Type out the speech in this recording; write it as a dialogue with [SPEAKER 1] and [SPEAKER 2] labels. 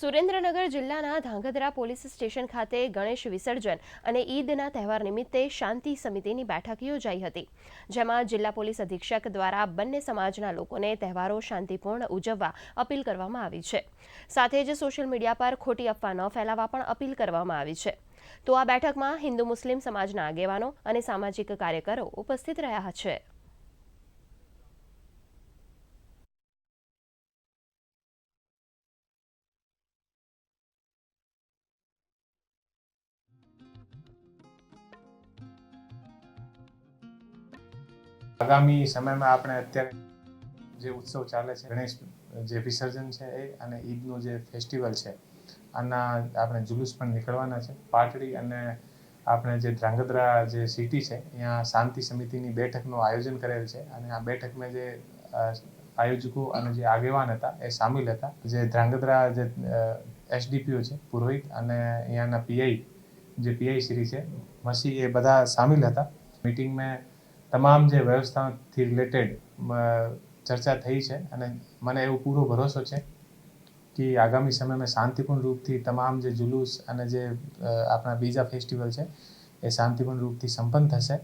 [SPEAKER 1] સુરેન્દ્રનગર જિલ્લાના Dhrangadhra police station ખાતે ગણેશ વિસર્જન અને ઈદના તહેવાર નિમિત્તે શાંતિ સમિતિની બેઠક યોજાઈ હતી, જેમાં જિલ્લા પોલીસ અધિક્ષક દ્વારા બંને સમાજના લોકોને તહેવારો શાંતિપૂર્ણ ઉજવવા અપીલ કરવામાં આવી છે. સાથે જ સોશિયલ મીડિયા પર ખોટી અફવા ન ફેલાવવા પણ અપીલ કરવામાં આવી છે. તો આ બેઠકમાં હિન્દુ મુસ્લિમ સમાજના આગેવાનો અને સામાજિક કાર્યકરો ઉપસ્થિત રહ્યા છે.
[SPEAKER 2] આગામી સમયમાં આપણે અત્યારે જે ઉત્સવ ચાલે છે, ગણેશ જે વિસર્જન છે એ અને ઈદનું જે ફેસ્ટિવલ છે, આના આપણે જુલુસ પણ નીકળવાના છે. પાટડી અને આપણે જે ધ્રાંગધ્રા જે સિટી છે ત્યાં શાંતિ સમિતિની બેઠકનું આયોજન કરેલ છે અને આ બેઠકમાં જે આયોજકો અને જે આગેવાન હતા એ સામેલ હતા. જે ધ્રાંગધ્રા જે એસડીપીઓ છે, પુરોહિત અને અહીંયાના પીઆઈ, જે પીઆઈ શ્રી છે મસી એ બધા સામેલ હતા. મીટિંગમાં તમામ જે વ્યવસ્થાથી રિલેટેડ ચર્ચા થઈ છે અને મને એવો પૂરો ભરોસો છે કે આગામી સમયમાં શાંતિપૂર્ણ રૂપથી તમામ જે જુલુસ અને જે આપણા બીજા ફેસ્ટિવલ છે, એ શાંતિપૂર્ણ રૂપથી સંપન્ન થશે.